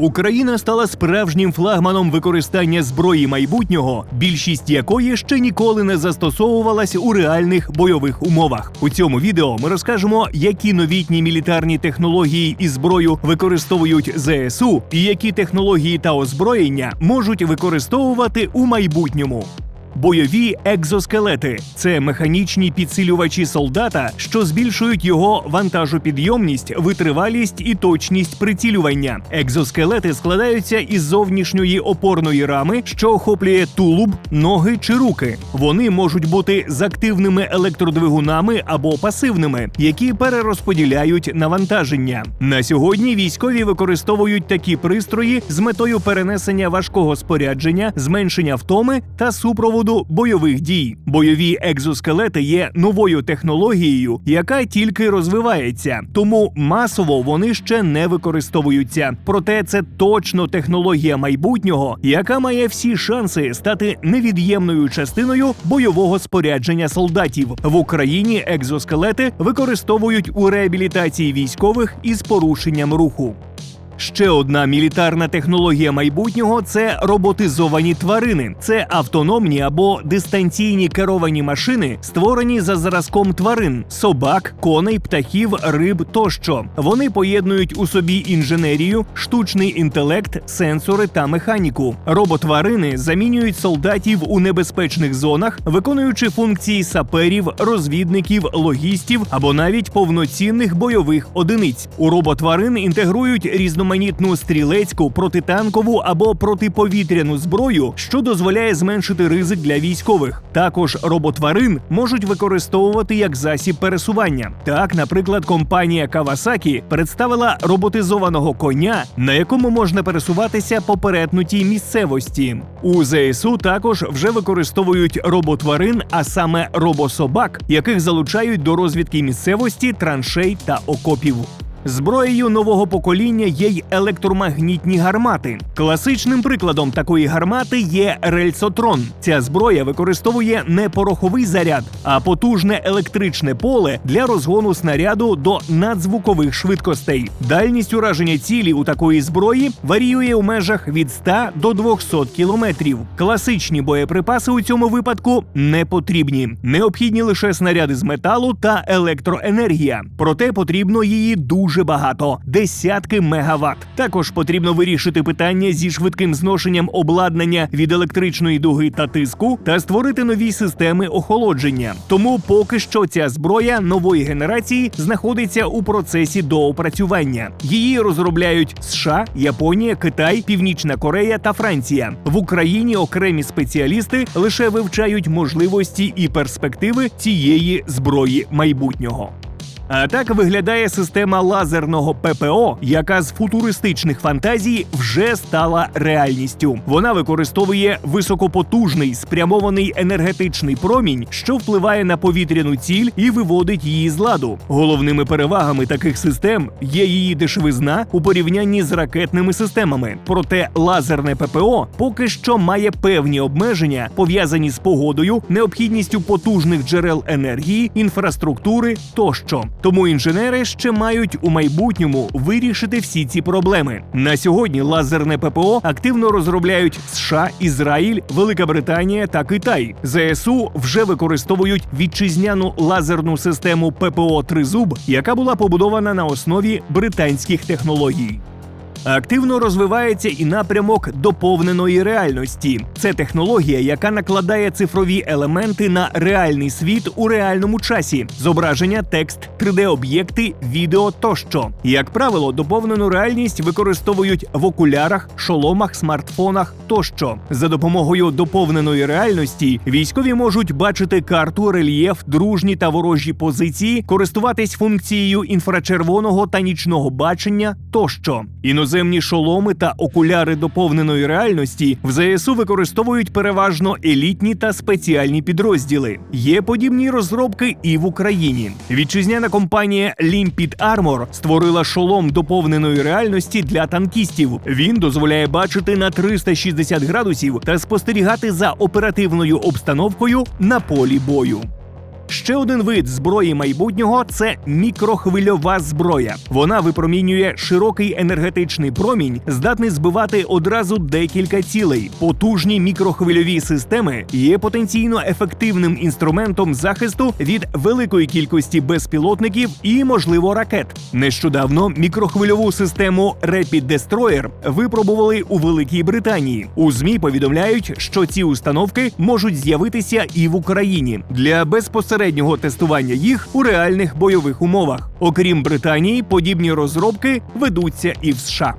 Україна стала справжнім флагманом використання зброї майбутнього, більшість якої ще ніколи не застосовувалась у реальних бойових умовах. У цьому відео ми розкажемо, які новітні мілітарні технології і зброю використовують ЗСУ, і які технології та озброєння можуть використовувати у майбутньому. Бойові екзоскелети це механічні підсилювачі солдата, що збільшують його вантажопідйомність, витривалість і точність прицілювання. Екзоскелети складаються із зовнішньої опорної рами, що охоплює тулуб, ноги чи руки. Вони можуть бути з активними електродвигунами або пасивними, які перерозподіляють навантаження. На сьогодні військові використовують такі пристрої з метою перенесення важкого спорядження, зменшення втоми та супроводу бойових дій. Бойові екзоскелети є новою технологією, яка тільки розвивається, тому масово вони ще не використовуються. Проте це точно технологія майбутнього, яка має всі шанси стати невід'ємною частиною бойового спорядження солдатів в Україні. Екзоскелети використовують у реабілітації військових із порушенням руху. Ще одна мілітарна технологія майбутнього це роботизовані тварини. Це автономні або дистанційні керовані машини, створені за зразком тварин собак, коней, птахів, риб тощо. Вони поєднують у собі інженерію, штучний інтелект, сенсори та механіку. Роботварини замінюють солдатів у небезпечних зонах, виконуючи функції саперів, розвідників, логістів або навіть повноцінних бойових одиниць. У роботварин інтегрують різноманітні різноманітну стрілецьку, протитанкову або протиповітряну зброю, що дозволяє зменшити ризик для військових. Також роботварин можуть використовувати як засіб пересування. Так, наприклад, компанія Kawasaki представила роботизованого коня, на якому можна пересуватися по перетнутій місцевості. У ЗСУ також вже використовують роботварин, а саме робособак, яких залучають до розвідки місцевості, траншей та окопів. Зброєю нового покоління є й електромагнітні гармати. Класичним прикладом такої гармати є рельсотрон. Ця зброя використовує не пороховий заряд, а потужне електричне поле для розгону снаряду до надзвукових швидкостей. Дальність ураження цілі у такої зброї варіює у межах від 100 до 200 кілометрів. Класичні боєприпаси у цьому випадку не потрібні. Необхідні лише снаряди з металу та електроенергія. Проте потрібно її дуже дуже багато десятки мегаватт. Також потрібно вирішити питання зі швидким зношенням обладнання від електричної дуги та тиску та створити нові системи охолодження. Тому поки що ця зброя нової генерації знаходиться у процесі доопрацювання. Її розробляють США, Японія, Китай, Північна Корея та Франція. В Україні окремі спеціалісти лише вивчають можливості і перспективи цієї зброї майбутнього. А так виглядає система лазерного ППО, яка з футуристичних фантазій вже стала реальністю. Вона використовує високопотужний спрямований енергетичний промінь, що впливає на повітряну ціль і виводить її з ладу. Головними перевагами таких систем є її дешевизна у порівнянні з ракетними системами. Проте лазерне ППО поки що має певні обмеження, пов'язані з погодою, необхідністю потужних джерел енергії, інфраструктури тощо. Тому інженери ще мають у майбутньому вирішити всі ці проблеми. На сьогодні лазерне ППО активно розробляють США, Ізраїль, Велика Британія та Китай. ЗСУ вже використовують вітчизняну лазерну систему ППО Тризуб, яка була побудована на основі британських технологій. Активно розвивається і напрямок доповненої реальності. Це технологія, яка накладає цифрові елементи на реальний світ у реальному часі: зображення, текст, 3D-об'єкти, відео тощо. Як правило, доповнену реальність використовують в окулярах, шоломах, смартфонах тощо. За допомогою доповненої реальності військові можуть бачити карту, рельєф, дружні та ворожі позиції, користуватись функцією інфрачервоного та нічного бачення тощо. Іноземні шоломи та окуляри доповненої реальності в ЗСУ використовують переважно елітні та спеціальні підрозділи. Є подібні розробки і в Україні. Вітчизняна компанія Limpid Armor створила шолом доповненої реальності для танкістів. Він дозволяє бачити на 360 градусів та спостерігати за оперативною обстановкою на полі бою. Ще один вид зброї майбутнього це мікрохвильова зброя. Вона випромінює широкий енергетичний промінь, здатний збивати одразу декілька цілей. Потужні мікрохвильові системи є потенційно ефективним інструментом захисту від великої кількості безпілотників і, можливо, ракет. Нещодавно мікрохвильову систему Rapid Destroyer випробували у Великій Британії. У змі повідомляють, що ці установки можуть з'явитися і в Україні для безпосереднього тестування їх у реальних бойових умовах. Окрім Британії, подібні розробки ведуться і в США.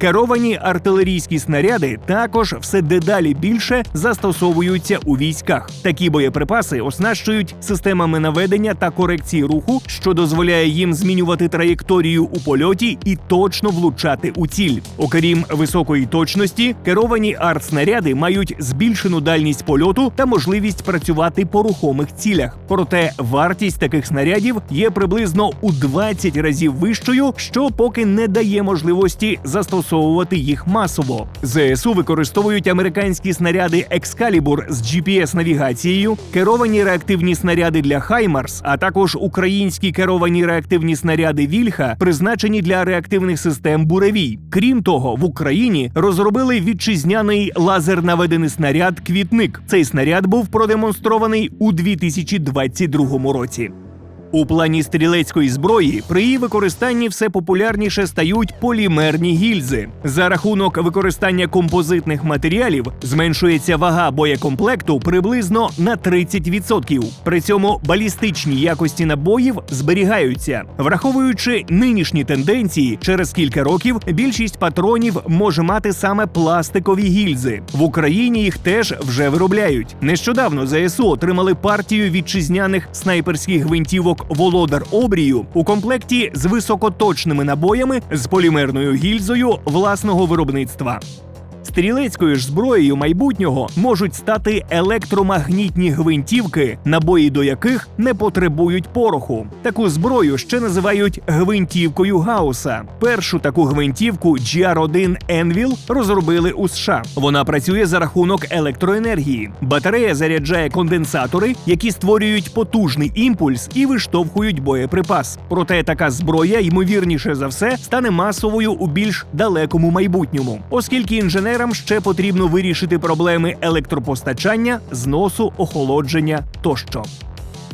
Керовані артилерійські снаряди також все дедалі більше застосовуються у військах. Такі боєприпаси оснащують системами наведення та корекції руху, що дозволяє їм змінювати траєкторію у польоті і точно влучати у ціль. Окрім високої точності, керовані артснаряди мають збільшену дальність польоту та можливість працювати по рухомих цілях. Проте вартість таких снарядів є приблизно у 20 разів вищою, що поки не дає можливості застосовувати застосовувати їх масово. ЗСУ використовують американські снаряди Екскалібур з GPS-навігацією, керовані реактивні снаряди для Хаймарс, а також українські керовані реактивні снаряди Вільха, призначені для реактивних систем Буревій. Крім того, в Україні розробили вітчизняний лазер-наведений снаряд Квітник. Цей снаряд був продемонстрований у 2022 році. У плані стрілецької зброї при її використанні все популярніше стають полімерні гільзи. За рахунок використання композитних матеріалів зменшується вага боєкомплекту приблизно на 30%. При цьому балістичні якості набоїв зберігаються. Враховуючи нинішні тенденції, через кілька років більшість патронів може мати саме пластикові гільзи. В Україні їх теж вже виробляють. Нещодавно ЗСУ отримали партію вітчизняних снайперських гвинтівок володар обрію у комплекті з високоточними набоями з полімерною гільзою власного виробництва. Стрілецькою ж зброєю майбутнього можуть стати електромагнітні гвинтівки, набої до яких не потребують пороху. Таку зброю ще називають гвинтівкою Гауса. Першу таку гвинтівку GR1 Envil розробили у США. Вона працює за рахунок електроенергії. Батарея заряджає конденсатори, які створюють потужний імпульс і виштовхують боєприпас. Проте така зброя, ймовірніше за все, стане масовою у більш далекому майбутньому, оскільки інженер інженерам ще потрібно вирішити проблеми електропостачання, зносу, охолодження тощо.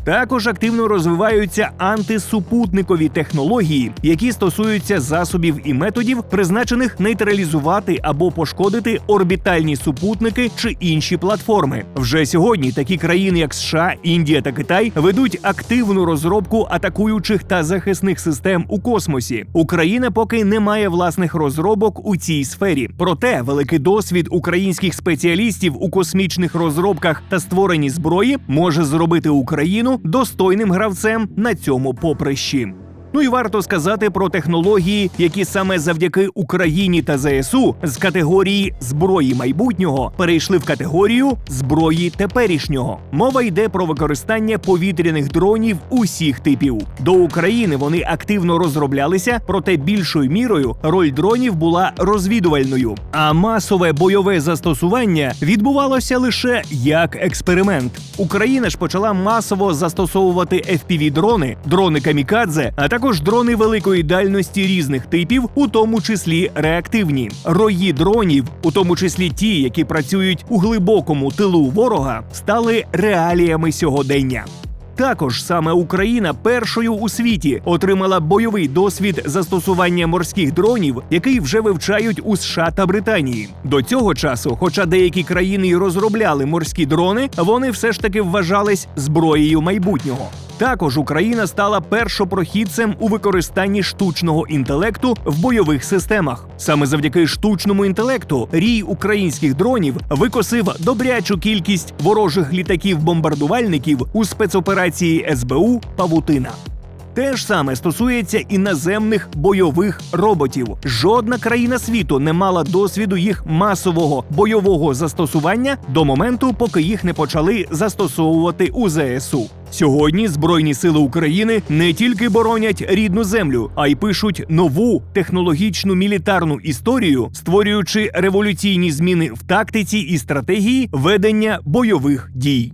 Також активно розвиваються антисупутникові технології, які стосуються засобів і методів, призначених нейтралізувати або пошкодити орбітальні супутники чи інші платформи. Вже сьогодні такі країни, як США, Індія та Китай, ведуть активну розробку атакуючих та захисних систем у космосі. Україна поки не має власних розробок у цій сфері. Проте великий досвід українських спеціалістів у космічних розробках та створенні зброї може зробити Україну достойним гравцем на цьому поприщі. Ну і варто сказати про технології, які саме завдяки Україні та ЗСУ з категорії зброї майбутнього перейшли в категорію зброї теперішнього. Мова йде про використання повітряних дронів усіх типів. До України вони активно розроблялися, проте більшою мірою роль дронів була розвідувальною. А масове бойове застосування відбувалося лише як експеримент. Україна ж почала масово застосовувати fpv дрони, дрони камікадзе, а також також дрони великої дальності різних типів, у тому числі реактивні. Рої дронів, у тому числі ті, які працюють у глибокому тилу ворога, стали реаліями сьогодення. Також саме Україна першою у світі отримала бойовий досвід застосування морських дронів, який вже вивчають у США та Британії. До цього часу, хоча деякі країни й розробляли морські дрони, вони все ж таки вважались зброєю майбутнього. Також Україна стала першопрохідцем у використанні штучного інтелекту в бойових системах. Саме завдяки штучному інтелекту рій українських дронів викосив добрячу кількість ворожих літаків-бомбардувальників у спецоперації СБУ Павутина. Те ж саме стосується іноземних бойових роботів. Жодна країна світу не мала досвіду їх масового бойового застосування до моменту, поки їх не почали застосовувати у ЗСУ. Сьогодні Збройні сили України не тільки боронять рідну землю, а й пишуть нову технологічну мілітарну історію, створюючи революційні зміни в тактиці і стратегії ведення бойових дій.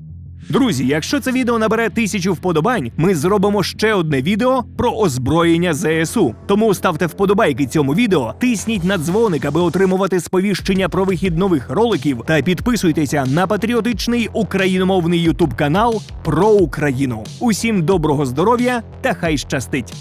Друзі, якщо це відео набере тисячу вподобань, ми зробимо ще одне відео про озброєння ЗСУ. Тому ставте вподобайки цьому відео, тисніть на дзвоник, аби отримувати сповіщення про вихід нових роликів, та підписуйтеся на патріотичний україномовний ютуб канал про Україну. Усім доброго здоров'я та хай щастить!